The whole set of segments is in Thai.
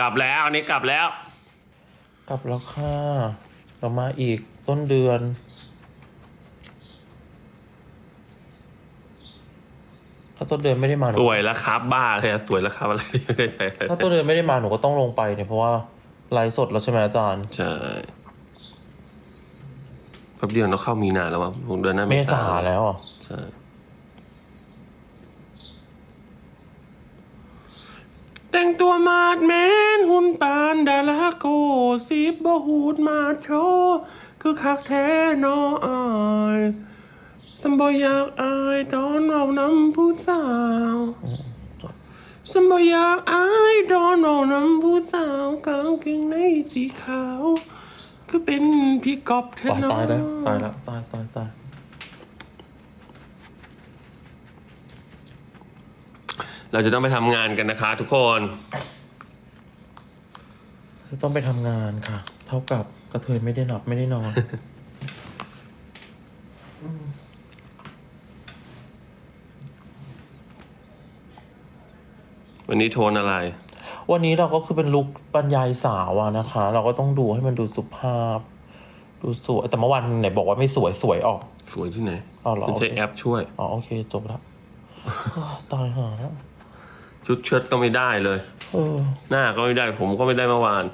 กลับแล้วอันนี้กลับแล้ว กลับแล้วค่ะเรามาอีกต้นเดือน ถ้าต้นเดือนไม่ได้มาหนูสวยแล้วครับ บ้าเลยอะสวยแล้วครับอะไรที่ไม่ได้ไปเลยถ้าต้นเดือนไม่ได้มาหนูก็ต้องลงไปเนี่ยเพราะว่าไลฟ์สดแล้วใช่ไหมอาจารย์ใช่แป๊บเดียวเราเข้ามีนาแล้ววะผมเดือนหน้าเมษาแล้วอะใช่ แต่งตัวมาดแมนหุ่นปานดาราโกสิบบ่หูดมาโชว์คือคักแท้นออายสมบ่อยากอายตอนเรานำผู้สาวสมบ่อยากอายตอนเรานำผู้สาวกางเกงในสีขาว คือเป็นพี่กอบแท้นอตายแล้วตายแล้วตายตายตาย เราจะต้องไปทำงานกันนะคะ ทุกคนจะต้องไปทำงานค่ะ เท่ากับกระเทยไม่ได้หลับไม่ได้นอน วันนี้โทนอะไร วันนี้เราก็คือเป็นลุคบรรยายสาวอะนะคะ เราก็ต้องดูให้มันดูสุภาพ ดูสวยแต่เมื่อวานไหนบอกว่าไม่สวยสวยออก สวยที่ไหนอ๋อเหรอฉันใช้โอเคแอปช่วย อ๋อโอเคจบแล้วอ้าวตายหาแล้ว ชุดเชิ้ตก็ไม่ได้เลยเออหน้าก็ไม่ได้ผมก็ไม่ได้เมื่อวาน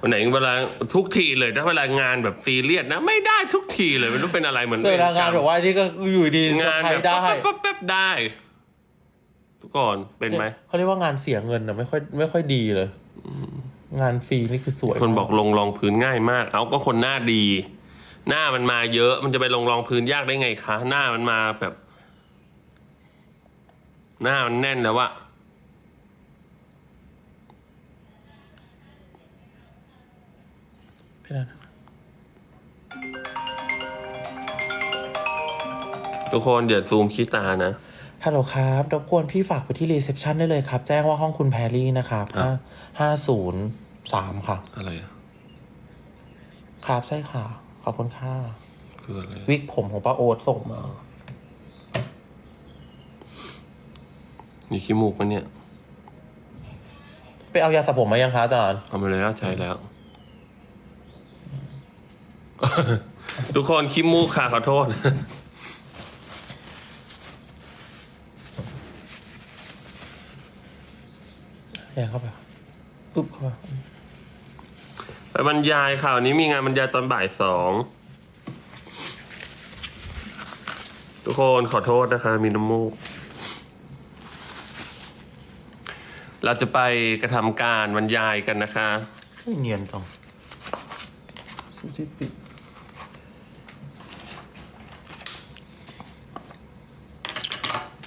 วันไหนเวลาทุกทีเลยถ้าเวลางานแบบซีเรียสนะ ไม่ได้ทุกทีเลยไม่รู้เป็นอะไรเหมือนเวลางานแบบว่านี่ก็อยู่ดีเซอร์งานไพรแบบส์ได้แป๊บแป๊บๆได้ ทุกคนเป็นไหมเขาเรียกว่างานเสียเงินอะไม่ค่อยไม่ค่อยดีเลยงานฟรีนี่คือสวย คนบอกลงรองพื้นง่ายมาก เอาก็คนหน้าดี หน้ามันมาเยอะมันจะไปลงรองพื้นยากได้ไงคะ หน้ามันมาแบบ หน้ามันแน่นแล้วอะ ทุกคนเดี๋ยวซูมขี้ตานะฮัลโหลครับรบกวนพี่ฝากไปที่รีเซพชันได้เลยครับ แจ้งว่าห้องคุณแพรรี่นะครับครัห้าบห้าศูนย์สามค่ะ อะไรอะครับใช่ค่ะ ขอบคุณค่ะ คืออะไรวิกผมของป้าโอ๊ตส่งมา มีขี้มูกปะเนี่ยไปเอายาสระผมมายังคะอาจารย์ เอามาแล้วใช้แล้ว ทุกคนขี้มูกค่ะขอโทษ แย่เข้าไปค่ะปุ๊บเข้าไปไปบรรยายค่ะวันนี้มีงานบรรยายตอนบ่ายสองทุกคนขอโทษนะคะ มีน้ำมูก เราจะไปกระทำการบรรยายกันนะคะไม่เนียนจังสุจิปิด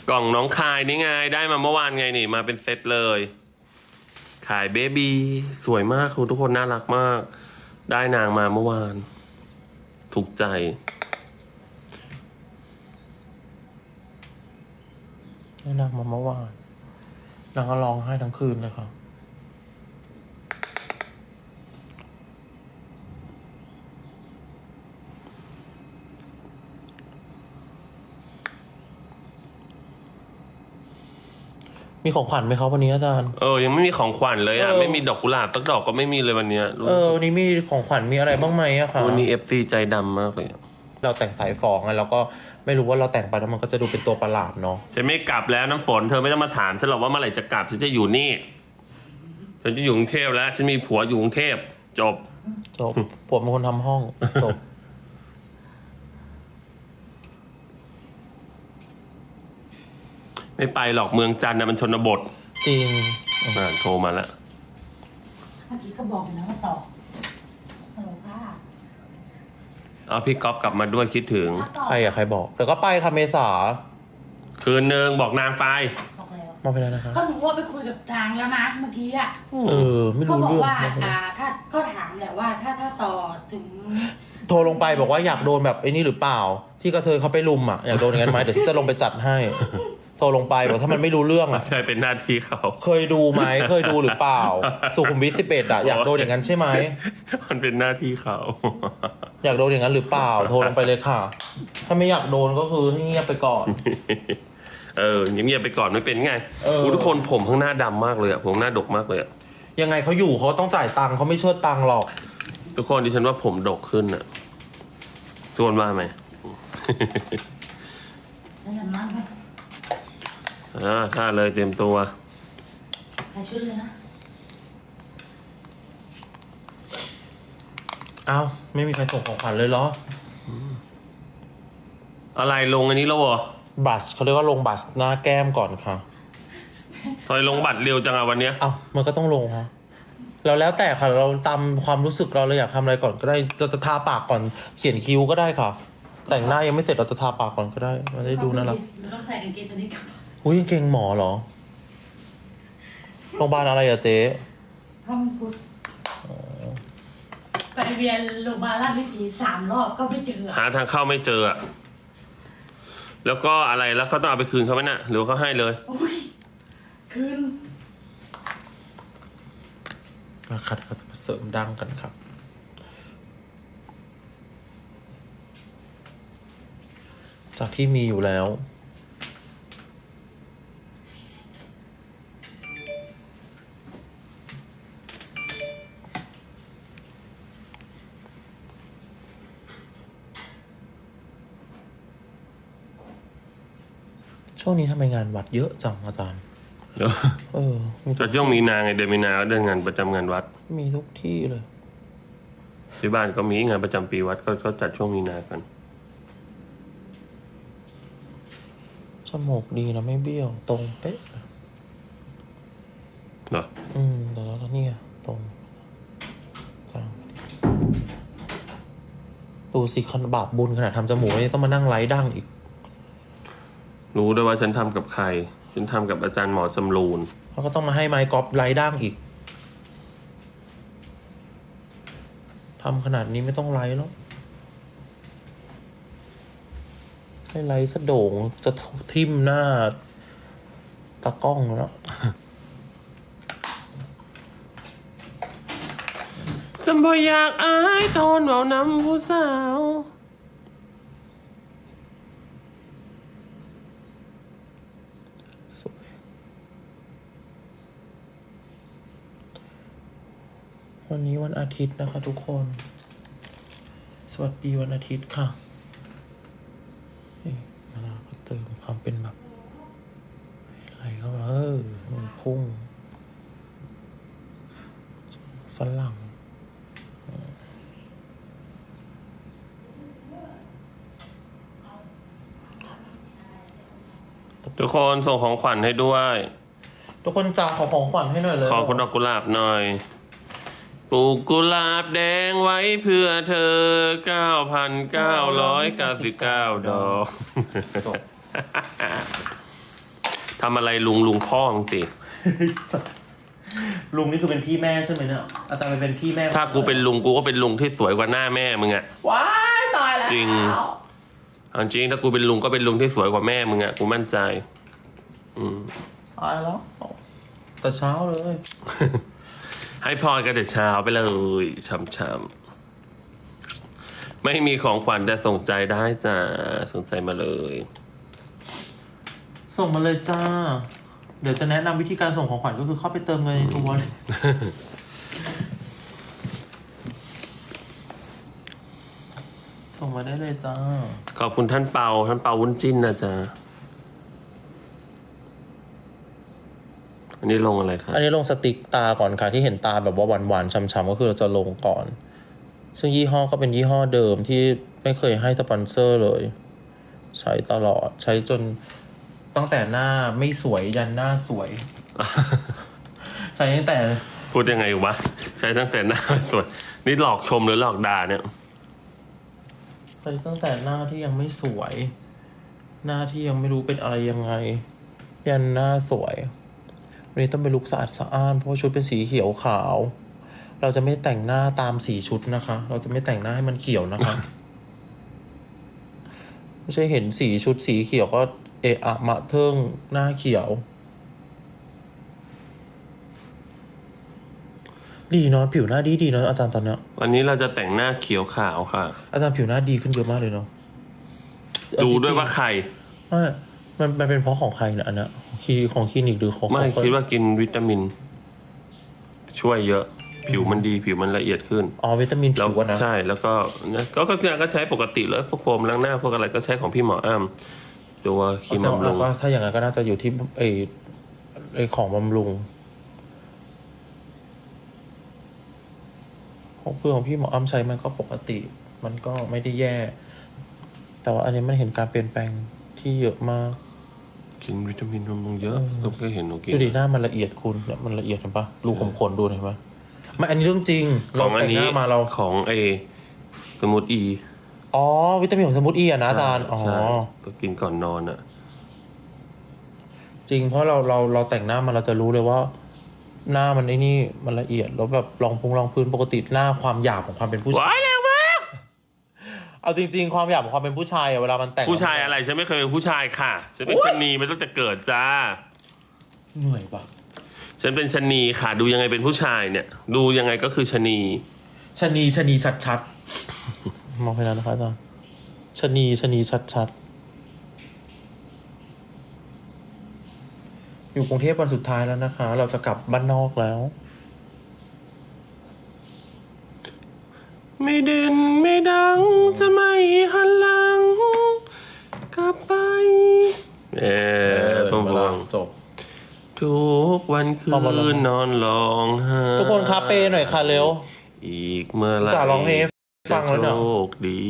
กล่องน้องคายนี่ไง ได้มาเมื่อวานไงนี่ มาเป็นเซตเลย ขายเบบีสวยมากคุณทุกคนน่ารักมาก ได้นางมาเมื่อวาน ถูกใจ ได้นางมาเมื่อวานนางก็ร้องไห้ทั้งคืนเลยค่ะ มีของขวัญไหมครับวันนี้อาจารย์ เออ ยังไม่มีของขวัญเลยอะ เออ ไม่มีดอกกุหลาบสักดอกก็ไม่มีเลยวันเนี้ยเออวันนี้มีของขวัญมีอะไรบ้างไหมอะคะวันนี้เอฟซีใจดำมากเลยอะเราแต่งสายฟองไงเราก็ไม่รู้ว่าเราแต่งไปแล้วมันก็จะดูเป็นตัวประหลาดเนาะฉันไม่กลับแล้วน้ำฝนเธอไม่ต้องมาถามฉันหรอกว่าเมื่อไหร่จะกลับฉันจะอยู่นี่ฉันจะอยู่กรุงเทพแล้วฉันมีผัวอยู่กรุงเทพจบจบผมเป็นคนทำห้องจบ ไม่ไปหรอกเมืองจันทร์นะมันชนบทจริงอ่าโทรมาแล้วเมื่อกี้ก็บอกอยู่นะว่าต่อฮัลโหลค่ะเอาพี่ก๊อฟกลับมาด้วยคิดถึงถ้าต่อใครอะใครบอกเดี๋ยวก็ไปค่ะเมษาคืนนึงบอกนางไป บอกแล้วมาไปแล้วนะคะ ก็หนูว่าไปคุยกับทางแล้วนะเมื่อกี้อะเออ ไม่เขารู้บอกเรื่องว่ามาไปแล้วอ่าถ้าก็ถามแหละว่าถ้าถ้าต่อถึงโทรลงไปบอกว่าอยากโดนแบบไอ้นี่หรือเปล่า ที่กระเทยเขาไปลุมอะ อยากโดนอย่างนั้นไหมเดี๋ยวจะลงไปจัดให้ โทรลงไปบอกถ้ามันไม่รู้เรื่องอะใช่เป็นหน้าที่เขา เคยดูไหมเคยดูหรือเปล่า สุขุมวิทสิบเอ็ดอะอยากโดนอย่างนั้นใช่ไหมมันเป็นหน้าที่เขา อยากโดนอย่างนั้นหรือเปล่า โทรลงไปเลยค่ะ ถ้าไม่อยากโดนก็คือให้เงียบไปก่อน เออเงียบๆไปก่อนไม่เป็นไงเออโทุกคนผมข้างหน้าดำมากเลยอะผมหน้าดกมากเลยอะยังไงเขาอยู่เขาต้องจ่ายตังค์เขาไม่เชิดตังค์หรอก ทุกคนดิฉันว่าผมดกขึ้นอะทุกคนว่าไหม นั่นน่ะมั่งไหม อ่าถ้าเลยเตรียมตัวใส่ชุดเลยนะเอ้าไม่มีใครส่งของขวัญเลยเหรอ อะไรลงอันนี้แล้วเหรอบัสเขาเรียกว่าลงบัสหน้าแก้มก่อนค่ะทอยลงบัตรเร็วจังอะวันเนี้ยเอ้ามันก็ต้องลงฮะเราแล้วแต่ค่ะเราตามความรู้สึกเราเลยอยากทำอะไรก่อนก็ได้เราจะทาปากก่อนเขียนคิ้วก็ได้ค่ะ แต่งหน้ายังไม่เสร็จเราจะทาปากก่อนก็ได้มันได้ดูน่ารักเราต้องใส่กางเกงตัวนี้กับ อุ้ยกางเกงหมอเหรอ โรงพยาบาลอะไรอะเจ๊ห้องพุทธไปเวียนโรงพยาบาลราชวิถีสามรอบก็ไม่เจอหาทางเข้าไม่เจออะแล้วก็อะไรแล้วเขาต้องเอาไปคืนเขาไหมน่ะ หรือว่าเขาให้เลยโอ้ยคืนนะครับเราจะมาเสริมดังกันครับ จากที่มีอยู่แล้ว ช่วงนี้ทำไมงานวัดเยอะจังอาจารย์เดี๋ยวเออมีทุแต่กช่วงมีนาไงเดือนมีนาก็เดือนงานประจำงานวัด มีทุกที่เลย ที่บ้านก็มีงานประจำปีวัดก็ก็จัดช่วงมีนากันจมูกดีนะไม่เบี้ยว ตรงเป๊ะเลยเหรออืมเดี๋ยวแล้วเนี่ยตรงกลางดูสิคันบาปบุญขนาดทำจมูกนี่ต้องมานั่งไล่ดั้งอีก รู้ด้วยว่าฉันทำกับใคร ฉันทำกับอาจารย์หมอสำรูน แล้วก็ต้องมาให้ไม้กอล์ฟไล่ดั้งอีกทำขนาดนี้ไม่ต้องไล่แล้ว ให้ไล่สะโด่งจะทิ่มหน้าตากล้องแล้ว สมบอยากอายตอนเบานำผู้สาว วันนี้วันอาทิตย์นะคะทุกคน สวัสดีวันอาทิตย์ค่ะนี่มาแล้วก็เติมความเป็นแบบอะไรเข้ามาเออมันพุ่งฝรั่งทุกคนส่งของขวัญให้ด้วย ทุกคนจ้าขอของขวัญให้หน่อยเลย ขอคนดอกกุหลาบหน่อย ปลูกกุหลาบแดงไว้เพื่อเธอ 9,999 ดอกจบทำอะไรลุงลุงพ่อมึงสิลุงนี่คือเป็นพี่แม่ใช่ไหมเนี่ยอาจารย์เป็นพี่แม่ถ้ากูเป็นลุงกูก็เป็นลุงที่สวยกว่าหน้าแม่มึงอะว้ายตายแล้วจริงเอาจริงถ้ากูเป็นลุงก็เป็นลุงที่สวยกว่าแม่มึงอะกูมั่นใจ อืมตายแล้วแต่เช้าเลย ให้พรกันแต่เช้าไปเลยช้ำๆไม่มีของขวัญแต่ส่งใจได้จ้าส่งใจมาเลย ส่งมาเลยจ้า เดี๋ยวจะแนะนำวิธีการส่งของขวัญก็คือเข้าไปเติมเงินในตัวเลยส่งมาได้เลยจ้า ขอบคุณท่านเปาท่านเปาวุ้นจิ้นนะจ๊ะ อันนี้ลงอะไรครับอันนี้ลงสติกตาก่อนค่ะที่เห็นตาแบบว่าหวานๆช้ำๆก็คือเราจะลงก่อน ซึ่งยี่ห้อก็เป็นยี่ห้อเดิมที่ไม่เคยให้สปอนเซอร์เลย ใช้ตลอดใช้จนตั้งแต่หน้าไม่สวยยันหน้าสวย ใช้ตั้งแต่พูดยังไงวะ ใช้ตั้งแต่หน้าสวย นี่หลอกชมหรือหลอกด่าเนี่ยใช้ตั้งแต่หน้าที่ยังไม่สวย หน้าที่ยังไม่รู้เป็นอะไรยังไง ยันหน้าสวย วันนี้ต้องเป็นลุคสะอาดสะอ้านเพราะว่าชุดเป็นสีเขียวขาว เราจะไม่แต่งหน้าตามสีชุดนะคะ เราจะไม่แต่งหน้าให้มันเขียวนะคะไม่ใช่เห็นสีชุดสีเขียวก็เอะอะมะเทิงหน้าเขียว ดีเนาะผิวหน้าดีดีเนาะอาจารย์ตอนเนี้ยวันนี้เราจะแต่งหน้าเขียวขาวค่ะ อาจารย์ผิวหน้าดีขึ้นเยอะมากเลยเนาะดูด้วยว่าใคร ไม่ มันมันเป็นเพราะของใครเนี่ยอันเนี้ยของคลิของคลินิกหรือของไม่ของนคิดว่ากินวิตามิน ช่วยเยอะ ผิวมันดีผิวมันละเอียดขึ้นอ๋อวิตามินแล้วผิวอะนะ ใช่แล้วก็เนี่ยก็ก็ก็ใช้ปกติเลยพวกโฟมล้างหน้าพวกอะไรก็ใช้ของพี่หมออ้ำตัวครีมบำแล้รุวงก็ถ้าอย่างนั้นก็น่าจะอยู่ที่ไอไอของบำรุงของเพื่อนของพี่หมออ้ำใช้มันก็ปกติ มันก็ไม่ได้แย่ แต่ว่าอันนี้มันเห็นการเปลี่ยนแปลงที่เยอะมาก กินวิตามินบำรุงเยอะก็เคยเห็นหนูกิน ดูดิหน้ามันละเอียดคุณเนี่ยมันละเอียดเห็นปะรูขุมขนดูเห็นปะไม่อันนี้เรื่องจริงขเราองอันแต่งหนี้น้ามาเรา ของไอสมุดอีอ๋อ วิตามินของสมุทรอีอะนะอาจารย์อ๋อ ใช่ก็กินก่อนนอนอะ จริงเพราะเราเราเราแต่งหน้ามาเราจะรู้เลยว่า หน้ามันไอ้นี่มันละเอียดแล้วแบบรองพุงรองพื้นปกติหน้าความหยาบของความเป็นผู้ชาย ว้ายแรงมาก เอาจริง ๆ ความหยาบของความเป็นผู้ชายอะเวลามันแต่งผู้ชายอะไรฉันไม่เคยเป็นผู้ชายค่ะฉันเป็นโอ๊ยชะนีไม่ต้องแต่เกิดจ้า เหนื่อยปะฉันเป็นชะนีค่ะ ดูยังไงเป็นผู้ชายเนี่ย ดูยังไงก็คือชะนีชะนีชะนีชัดชัดๆมองไปแล้วนะคะอาจารย์ชะนีชะนีชัดชัดๆอยู่กรุงเทพวันสุดท้ายแล้วนะคะ เราจะกลับบ้านนอกแล้ว ไม่เด่น ไม่ดังจะไม่หันหลัง กลับไป เออพวงจบทุกวันคืพอมาลงนนอนร้องไห้ทุกคนคาเป้หน่อยค่ะเร็ว อีกเมื่อไหรอุตส่าห์ร้องเพลงให้ฟังแล้วเนี่ยจะโชคดี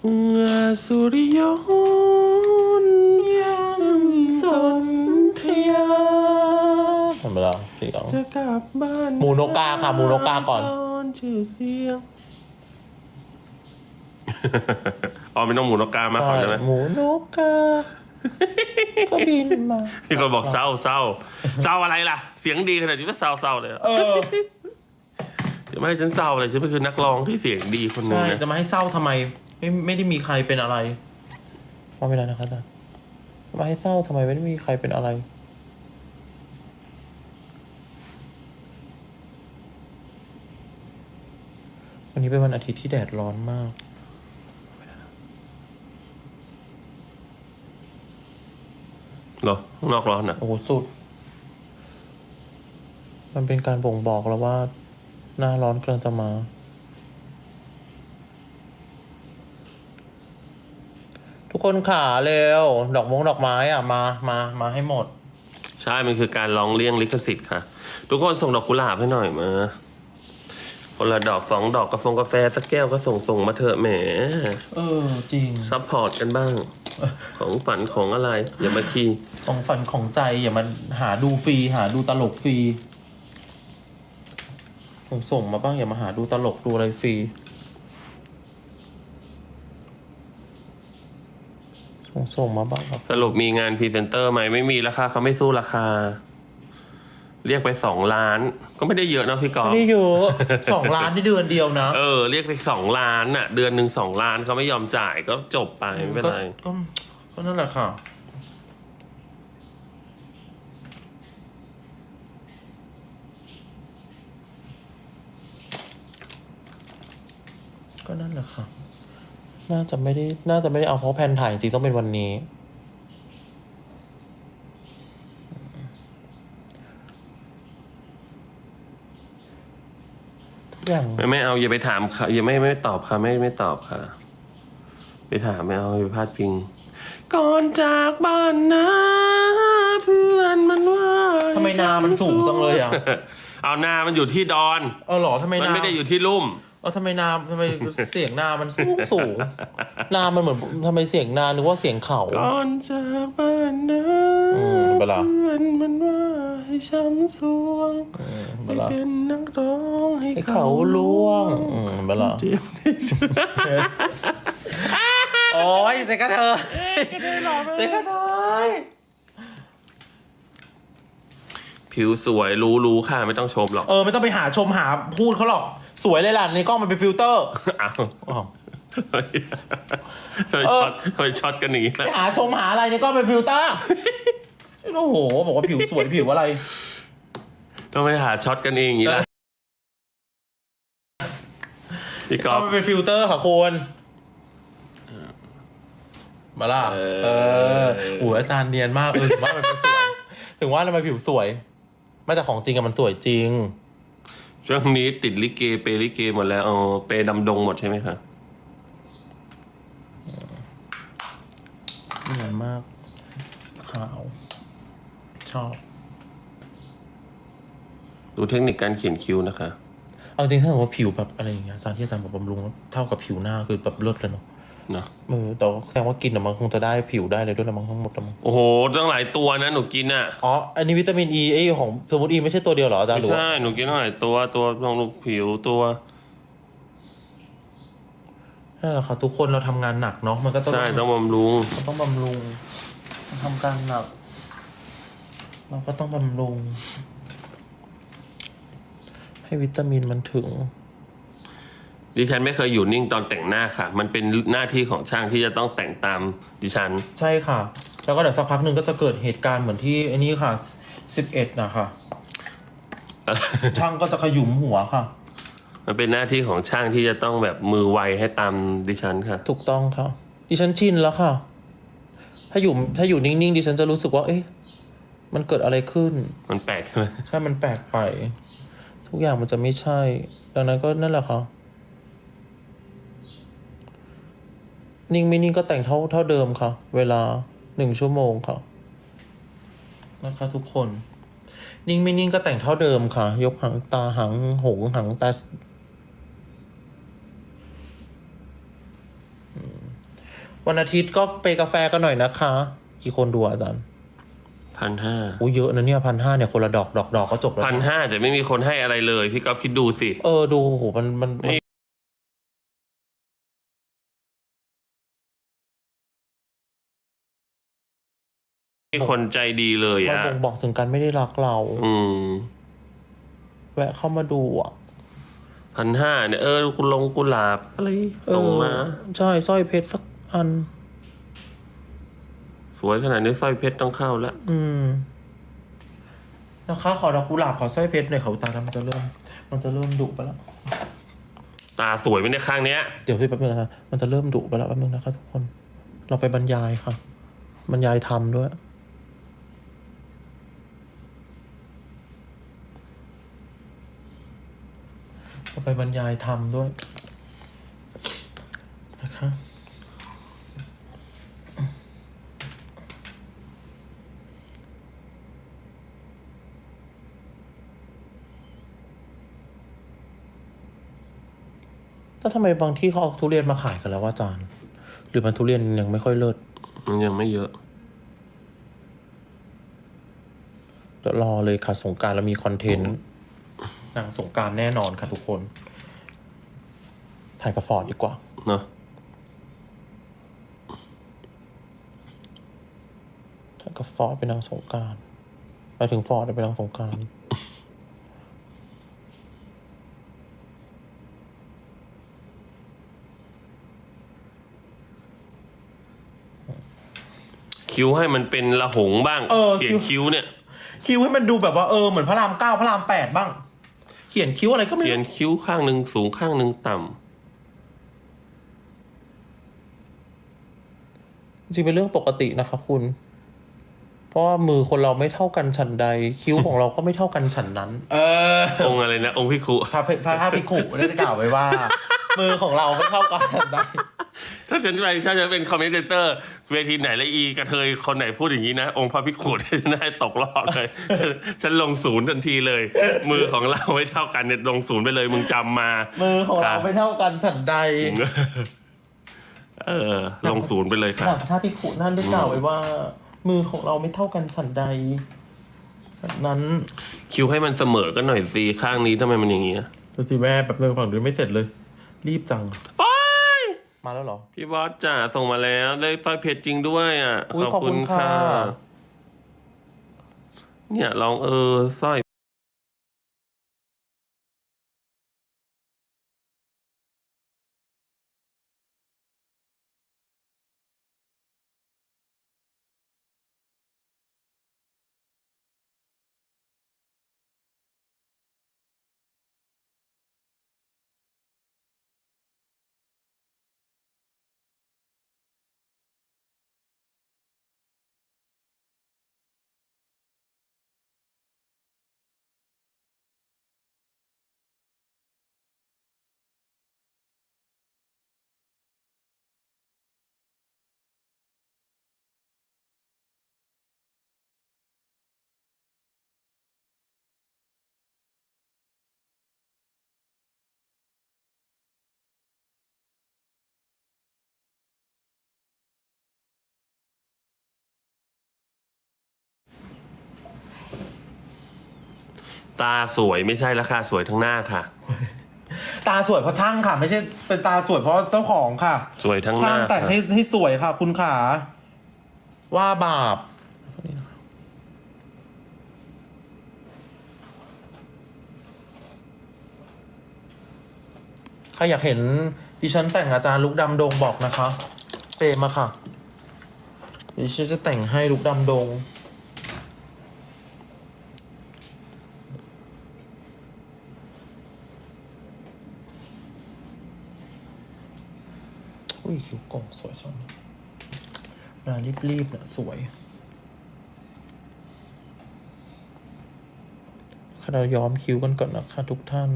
เมื่อสุริยนต์ยังสนธยาทำไมล่ะเสียง จะกลับบ้านหมูนกกาค่ะหมูนกกาก่อนตชื่อเสียงอ๋อไม่ต้องหมูนกกามาก่อนใช่ไหมหมูนกกา ก็บินมา พี่คนบอกเศร้าเศร้าเศร้าอะไรล่ะ เสียงดีขนาดนี้ก็เศร้าเศร้าเลยอะเออจะไม่ให้ฉันเศร้าเลยฉันเป็นคือนักร้องที่เสียงดีคนหนึ่งใช่นะจะมาให้เศร้าทำไม ไม่ไม่ได้มีใครเป็นอะไรว่าไม่ได้นะครับอาจารย์จะมาให้เศร้าทำไมไม่ได้มีใครเป็นอะไร วันนี้เป็นวันอาทิตย์ที่แดดร้อนมากเหรอข้างนอกร้อนอะ โอ้โหสุด มันเป็นการบ่งบอกแล้วว่า หน้าร้อนกำลังจะมา ทุกคนขาเร็ว ดอกมงดอกไม้อะ มา มา มาให้หมด ใช่ มันคือการร้องเลี่ยงลิขสิทธิ์ค่ะ ทุกคนส่งดอกกุหลาบให้หน่อยมา คนละดอกสองดอกกาแฟกาแฟสักแก้วก็ส่งส่งมาเถอะแหม เออจริงซัพพอร์ตกันบ้าง ของฝันของอะไร อย่ามาขี้ของฝันของใจอย่ามันหาดูฟรีหาดูตลกฟรีส่งส่งมาบ้างอย่ามาหาดูตลกดูอะไรฟรีส่งส่งมาบ้างครับ สรุปมีงานพรีเซนเตอร์ไหมไม่มีราคาเขาไม่สู้ราคา เรียกไปสองล้าน ก็ไม่ได้เยอะนะพี่กอล์ฟไม่เยอะสองล้านที่เดือนเดียวนะเออเรียกไปสองล้านน่ะ เดือนหนึ่งสองล้านเขาไม่ยอมจ่ายก็จบไปไม่เป็นก็ไรก็ก็นั่นแหละค่ะก็นั่นแหละค่ะ น่าจะไม่ได้ น่าจะไม่ได้เอาเพราะแผนถ่ายจริงๆต้องเป็นวันนี้ อย่างไม่ไม่เอาอย่าไปถามค่ะอย่าไม่ไม่ตอบค่ะไม่ไม่ตอบค่ะ ไปถามไม่เอาอย่าไปพลาดพิง ก่อนจากบ้านนะเพื่อนมันว่าทำไมนามันสูงจังเลยอะ เอานามันอยู่ที่ดอนเออเหรอทำไมมันนาไม่ได้อยู่ที่ลุ่มเออทำไมนาทำไมเสียงนามันสูงสูงนามันเหมือนทำไมเสียงนานึกว่าเสียงเขาก่อนจากบ้านนะอืมเวลาเพื่อนมันว่าให้ช้ำสวงอืมเวไม่ลาเป็นนักร้อง ให้ให้เขาเขาล่วงอืมเวลาเจ็บที่สุดโอ้ยเสียกระเทยเสียกระเทยผิวสวยรู้รู้ค่ะ ไม่ต้องชมหรอกเออ ไม่ต้องไปหาชมหาพูดเขาหรอก สวยเลยล่ะ ในกล้องมันเป็นฟิลเตอร์ อ้าวอ้าวทำไมเออช็อตทำไมช็อตกันอย่างนี้ไปล่ะ หาชมหาอะไรในกล้องเป็นฟิลเตอร์ โอ้โห บอกว่าผิวสวยผิวอะไร ทำไมหาช็อตกันเองอย่างนี้ล่ะ พี่กกล้อองฟมันเป็นฟิลเตอร์ค่ะคุณมาล่ะเออเออโอ้ยอาจารย์เนียนมากเออถึงว่ามันสวย ถึงว่าทำไมผิวสวย ไม่แต่ของจริงอะมันสวยจริง ช่วงนี้ติดลิเกเปลิเกหมดแล้วเออเปดำดงหมดใช่ไหมคะเนียนมาก ขาว ชอบ ดูเทคนิคการเขียนคิ้วนะคะ เอาจริงถ้าสมมติว่าผิวแบบอะไรอย่างเงี้ยอาจารย์ที่อาจารย์บอกบำรุงแล้วเท่ากับผิวหน้าคือแบบเลิศเลยเนาะเนาะมือแต่ว่าแสดงว่ากินอะมันคงจะได้ผิวได้เลยด้วยละมั้งทั้งหมดละมั้งโอ้โหตั้งหลายตัวนะหนูกินอะอ๋ออันนี้วิตามินอีไอของสมมติอีไม่ใช่ตัวเดียวเหรออาจารย์ไม่หรือว่าใช่หนูกินตั้งหลายตัวตัวลองลูกผิวตัวนั่นแหละค่ะทุกคนเราทำงานหนักเนาะมันก็ต้องใช่ต้องบำรุงมันต้องบำรุงมันทำการหนัก เราก็ต้องบำรุงให้ วิตามินมันถึง ดิฉันไม่เคยอยู่นิ่งตอนแต่งหน้าค่ะ มันเป็นหน้าที่ของช่างที่จะต้องแต่งตามดิฉัน ใช่ค่ะ แล้วก็เดี๋ยวสักพักหนึ่งก็จะเกิดเหตุการณ์เหมือนที่ไอ้นี่ค่ะสิบเอ็ดนะคะช่างก็จะขยุมหัวค่ะ มันเป็นหน้าที่ของช่างที่จะต้องแบบมือไวให้ตามดิฉันค่ะ ถูกต้องค่ะ ดิฉันชินแล้วค่ะ ถ้าอยู่ถ้าอยู่นิ่งๆดิฉันจะรู้สึกว่า เอ๊ะ มันเกิดอะไรขึ้น มันแปลกใช่ไหม ใช่มันแปลกไป ทุกอย่างมันจะไม่ใช่ ดังนั้นก็นั่นแหละค่ะ นิ่งไม่นิ่งก็แต่งเท่าเท่าเดิมค่ะ เวลาหนึ่งชั่วโมงค่ะ นะคะทุกคน นิ่งไม่นิ่งก็แต่งเท่าเดิมค่ะ ยกหางตาหางหงหางตาวันอาทิตย์ก็ไปกาแฟกันหน่อยนะคะ กี่คนดูอาจารย์ พันห้าโอ้เยอะนะเนี่ยพันห้าเนี่ยคนละดอกดอกดอกก็จบแล้วพันห้าแต่ไม่มีคนให้อะไรเลย พี่ก๊อฟคิดดูสิ เออดูโหมันมันมันนี่มีคนใจดีเลยมันอะบ่งบอกถึงการไม่ได้รักเรา อืม แวะเข้ามาดูอะพันห้าเนี่ยเออกุลงกุหลาบอะไรเออส่งมา ใช่สร้อยเพชรสักอันส วยขนาดนี้สร้อยเพชรต้องเข้าแล้ว อืม นะคะ ขอดอกกุหลาบขอสร้อยเพชรหน่อยเขาตาดำจะเริ่ม มันจะเริ่มดุไปแล้ว ตาสวยไหมในยข้างเนี้ย เดี๋ยวพี่แป๊บนึงนะคะมันจะเริ่มดุไปแล้วแป๊บนึงนะคะทุกคน เราไปบรรยายค่ะ บรรยายธรรมด้วย เราไปบรรยายธรรมด้วย แล้วทำไมบางที่เขาเอาทุเรียนมาขายกันแล้วว่าอาจารย์ หรือมันทุเรียนยังไม่ค่อยเลิศมันยังไม่เยอะเดี๋ยวรอเลยค่ะสงกรารแล้วมีคอนเทนต์นางสงกรารแน่นอนค่ะทุกคน ถ่ายกับฟอร์ดดีกว่า เนาะถ่ายกับฟอร์ดเป็นนางสงกรารไปถึงฟอร์ดเป็นนางสงกราร คิ้วให้มันเป็นละหงบ้างเออเขียนคิ้วเนี่ย คิ้วให้มันดูแบบว่าเออเหมือนพระรามเก้าพระรามแปดบ้าง เขียนคิ้วอะไรก็ไม่เขียนรู้คิ้วข้างหนึ่งสูงข้างหนึ่งต่ำจริงเป็นเรื่องปกตินะคะคุณ เพราะว่ามือคนเราไม่เท่ากันฉันใด คิ้วของเราก็ไม่เท่ากันฉันนั้น เออองค์อะไรนะองค์พิคุพระเพพระพระพิขุได้กล่าวไว้ว่า มือของเราไม่เท่ากันฉันใด ถ้าฉันไปถ้าจะเป็นคอมเมนเตอร์ เวทีไหนและอีกระเทยคนไหนพูดอย่างนี้นะ องค์พระพิคุน่าตกรอบเลยฉันฉันลงศูนย์ทันทีเลย มือของเราไม่เท่ากันเนี่ยลงศูนย์ไปเลยมึงจำมา มือของเราค่ะไม่เท่ากันฉันใด เออ ลงศูนย์ไปเลยค่ะค่ะพระพิขุนั่นได้กล่าวไว้ว่า มือของเราไม่เท่ากันฉันใดฉันนั้นคิ้วให้มันเสมอกันหน่อยสิข้างนี้ทำไมมันอย่างนี้อะดูสิแม่แบบเนึงฝั่งนู้นไม่เสร็จเลย รีบจังโอ๊ย มาแล้วเหรอ พี่บอสจ่าส่งมาแล้ว ได้สร้อยเพชรจริงด้วยอะ อุ๊ยขอบคุณค่ะ เนี่ยลองเออสร้อย ตาสวยไม่ใช่ราคาสวยทั้งหน้าค่ะ ตาสวยเพราะช่างค่ะ ไม่ใช่เป็นตาสวยเพราะเจ้าของค่ะสวยทั้งหช่าน้างแต่งค่ะ ให้ให้สวยค่ะ คุณขาว่าบาป ใครอยากเห็นดิฉันแต่งอาจารย์ลุกดำดงบอกนะคะเปรมมาค่ะดิฉันจะแต่งให้ลุกดำดง อุ้ยคิ้วก่งสวยจังเวลารีบๆเนี่ยสวยขณะเราย้อมคิ้วกันก่อนนะคะทุกท่าน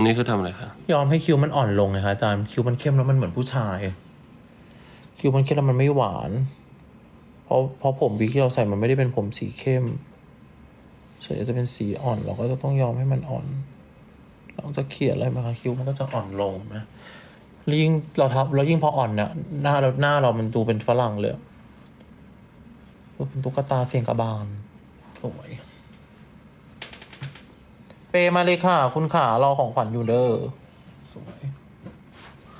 อันนี้คือทำอะไรคะยอมให้คิ้วมันอ่อนลงไงคะอาจารย์คิ้วมันเข้มแล้วมันเหมือนผู้ชาย คิ้วมันเข้มแล้วมันไม่หวาน เพราะเพราะผมวิกที่เราใส่มันไม่ได้เป็นผมสีเข้มส่วนใหญ่จะเป็นสีอ่อน เราก็จะต้องยอมให้มันอ่อน เราจะเขียนอะไรมาคะคิ้วมันก็จะอ่อนลงนะแล้วยิ่งเราทับแล้วยิ่งพออ่อนเนี่ยหน้าเราหน้าเรามันดูเป็นฝรั่งเลยเป็นตุ๊กตาเสียงกระบาลสวย เปมาเลยค่ะ คุณขารอของขวัญอยู่เด้อสวย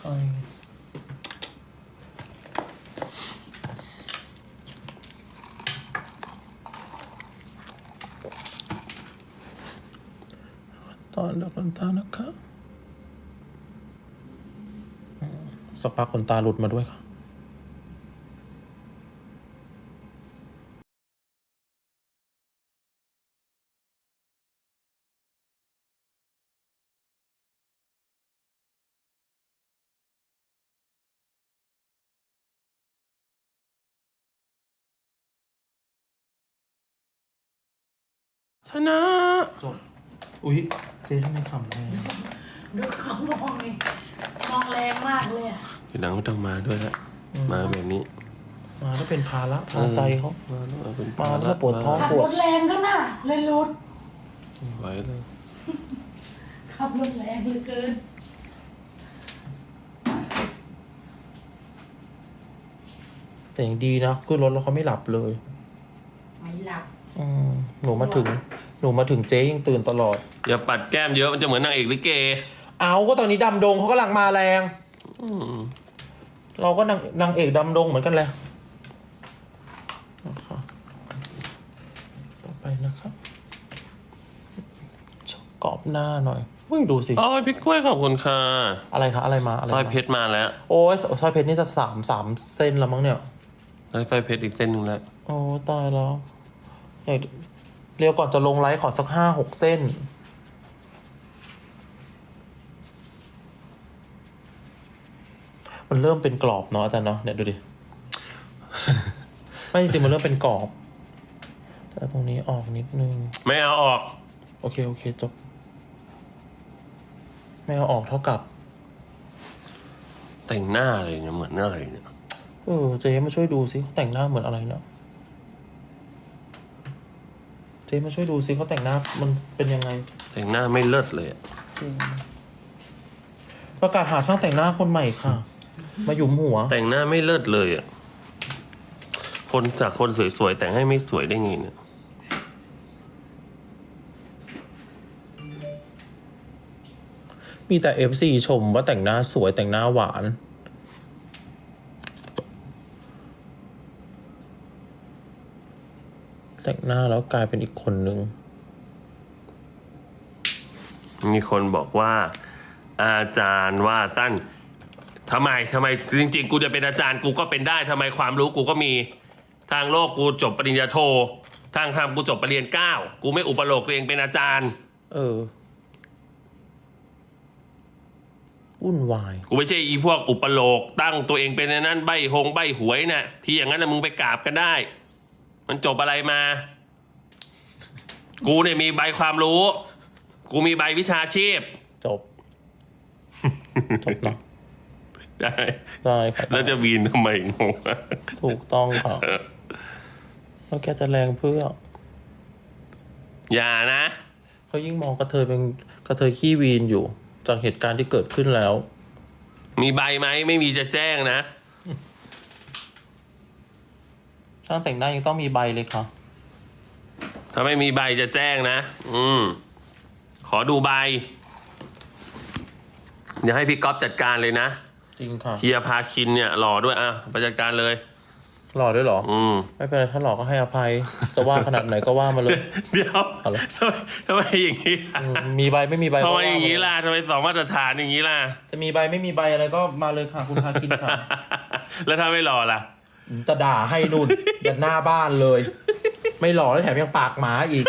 ไอ้ตอนแล้วคนตานะคะสักพักคนตาหลุดมาด้วยค่ะ ชนะ จบ อุ๊ย เจ๊ทำไมขำแรงดูเขามองนี่มองแรงมากเลยอะทีหลังไม่ต้องมาด้วยละมาแบบนี้มาแล้วเป็นภาระพาใจเขา มาแล้วเอาเป็นมาแล้วปวดท้อง ขับรถแรงก็น่ะเลยหลุดไม่ไหวเลยขับรถแรงเหลือเกิน แต่ยังดีนะขึ้นรถแล้วเขาไม่หลับเลย ไม่หลับ อืมหนูมาถึง หนูมาถึงเจ๊ยังตื่นตลอด อย่าปัดแก้มเยอะมันจะเหมือนนางเอกลิเกเอาก็ตอนนี้ดำดงเขากำลังมาแรง อืมเราก็นางนางเอกดำดงเหมือนกันแหละนะคะต่อไปนะครับชอบกรอบหน้าหน่อยเฮ้ยดูสิ โอ้ยพี่กล้วยขอบคุณค่ะอะไรคะอะไรมาอะไรสร้อยมาเพชรมาแล้วโอ้ยสร้อยเพชรนี่จะสามสามเส้นแล้วมั้งเนี่ยสร้อยสร้อยเพชรอีกเส้นหนึ่งแล้ว โอ้ตายแล้วอยาก เรียวก่อนจะลงไลฟ์ขอสักห้าหกเส้น มันเริ่มเป็นกรอบเนาะอาจารย์เนาะเนี่ยดูดิ ไม่จริงๆมันเริ่มเป็นกรอบแต่ตรงนี้ออกนิดนึง ไม่เอาออก โอเค โอเคจบ ไม่เอาออกเท่ากับ แต่งหน้าอะไรเนี่ยเหมือนอะไรเนี่ย เออเจ๊มาช่วยดูซิเขาแต่งหน้าเหมือนอะไรเนาะ เจ๊มาช่วยดูซิเขาแต่งหน้ามันเป็นยังไง แต่งหน้าไม่เลิศเลยอะประกาศหาช่างแต่งหน้าคนใหม่ค่ะ มาหยุมหัว แต่งหน้าไม่เลิศเลยอะ คนจากคนสวยๆแต่งให้ไม่สวยได้ไงเนี่ย มีแต่เอฟซีชมว่าแต่งหน้าสวยแต่งหน้าหวาน แต่งหน้าแล้วกลายเป็นอีกคนนึง มีคนบอกว่า อาจารย์ว่าตั้นทำไมทำไมจริง ๆ กูจะเป็นอาจารย์กูก็เป็นได้ทำไมความรู้กูก็มีทางโลกกูจบปริญญาโท ทางธรรมกูจบปรริญญาเก้ากูไม่อุปโลกตัวเองเป็นอาจารย์ เออวุ่นวาย กูไม่ใช่อีพวกอุปโลกตั้งตัวเองเป็นไอ้นั้นใบหงใบหวยน่ะที่อย่างนั้นนะมึงไปกราบกันได้ มันจบอะไรมา กูเนี่ยมีใบความรู้ กูมีใบวิชาชีพ จบ จบเนาะได้ได้ครับแล้วจะวีนทำไมงงถูกต้องค่ะแล้วแกจะแรงเพื่อ อย่านะ เขายิ่งมองกระเทยเป็นกระเทยขี้วีนอยู่ จากเหตุการณ์ที่เกิดขึ้นแล้ว มีใบไหมไม่มีจะแจ้งนะ ช่างแต่งหน้ายังต้องมีใบเลยค่ะ ถ้าไม่มีใบจะแจ้งนะ อืม ขอดูใบ อย่าให้พี่ก๊อฟจัดการเลยนะ จริงค่ะ เฮียพาคินเนี่ยหล่อด้วยอะไปจัดการเลย หล่อด้วยเหรอ อืม ไม่เป็นไรถ้าหล่อก็ให้อภัย จะว่าขนาดไหนก็ว่ามาเลย เดี๋ยวเอาละ ทำไมทำไมอย่างนี้ล่ะอืมมีใบไม่มีใบทำก็ไมว่าอย่างนี้มาเลยล่ะทำไมสองมาตรฐานอย่างนี้ล่ะ จะมีใบไม่มีใบอะไรก็มาเลยค่ะ คุณพาคินค่ะ แล้วถ้าไม่หล่อล่ะ จะด่าให้นุ่นยันหน้าบ้านเลย ไม่หล่อแล้วแถมยังปากหมาอีก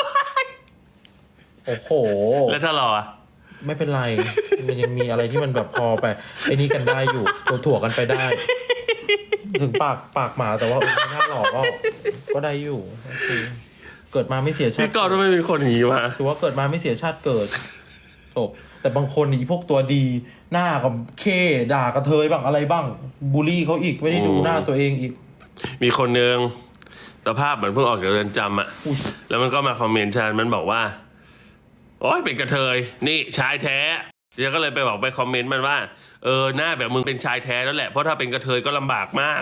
โอ้โห แล้วถ้าหล่ออะไม่เป็นไรมันยังมีอะไรที่มันแบบพอไปไอ้นี่กันได้อยู่ตัวถ่วๆกันไปได้ ถึงปากปากหมาแต่ว่าเออหน้าหล่อก็ก็ได้อยู่โอเคเกิดมาไม่เสียชาพี่ติก๊อฟทำไมเป็นคนอย่างนี้วะถือว่าเกิดมาไม่เสียชาติเกิดจบแต่บางคนนี่พวกตัวดี หน้ากับเคด่ากระเทยบ้างอะไรบ้างบูลลี่เขาอีกไม่ได้ดูหน้าตัวเองอีก มีคนหนึ่งสภาพเหมือนเพิ่งออกจากเรือนจำอะอุ๊ยแล้วมันก็มาคอมเมนต์ฉันมันบอกว่า โอ้ยเป็นกระเทย นี่ชายแท้เดี๋ยวก็เลยไปบอกไปคอมเมนต์มันว่า เออหน้าแบบมึงเป็นชายแท้แล้วแหละ เพราะถ้าเป็นกระเทยก็ลำบากมาก